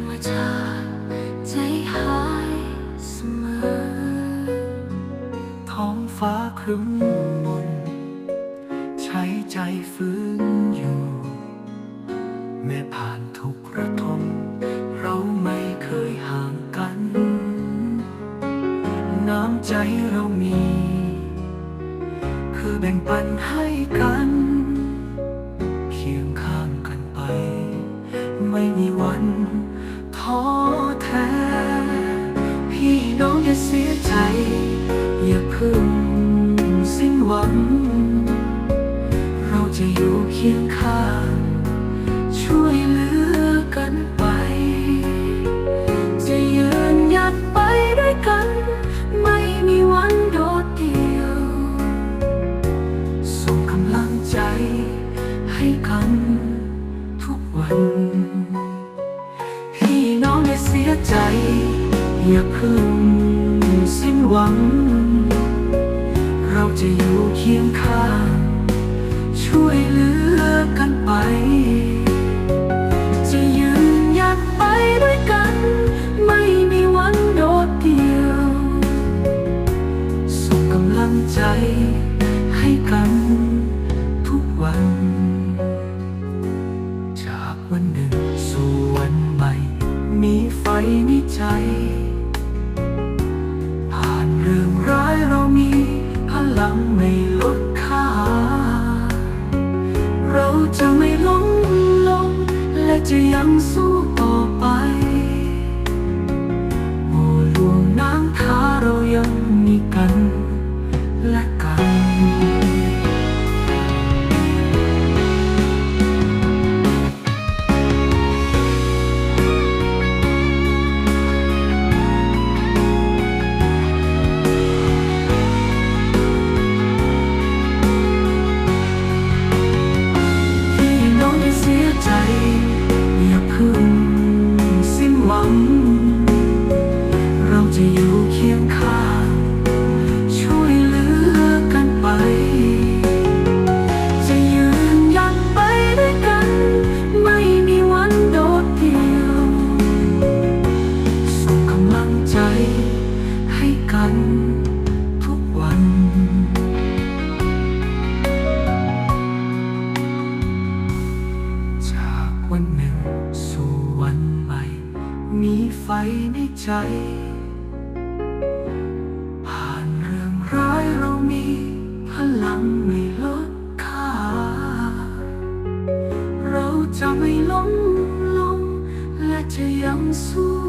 รมชาติใจหายเสมอ ท้องฟ้าครึ้มมนใช้ใจฟื้นอยู่ แม้ผ่านทุกระทมเราไม่เคยห่างกัน น้ำใจเรามี คือแบ่งปันให้กันเคียงข้างกันไป ไม่มีวัน ท้อแท้พี่น้องอย่าเสียใจ อย่าพึ่งสิ้นหวัง เราจะอยู่เคียงข้าง ช่วยเหลือกันไป จะยืนหยัดไปด้วยกัน ไม่มีวันโดดเดี่ยว ส่งกำลังใจให้กัน ย่าเสียใจ อย่าเพึ่งสิ้นหวัง เราจะอยู่เคียงข้าง ช่วยเหลือกันไป จะยืนหยัดไปด้วยกัน ไม่มีวันโดดเดี่ยว ส่งกำลังใจให้กันทุกวัน จากวันหนึ่ง ในใจ ผ่านเรื่องร้ายเรามีพลังไม่ลดค่า เราจะไม่ล้มลงและจะยังสู้ต่อไป วันหนึ่ง สู่วันใหม่ มีไฟในใจ ผ่านเรื่องร้ายเรามีพลังไม่ลดค่า เราจะไม่ล้มลงและจะยังสู้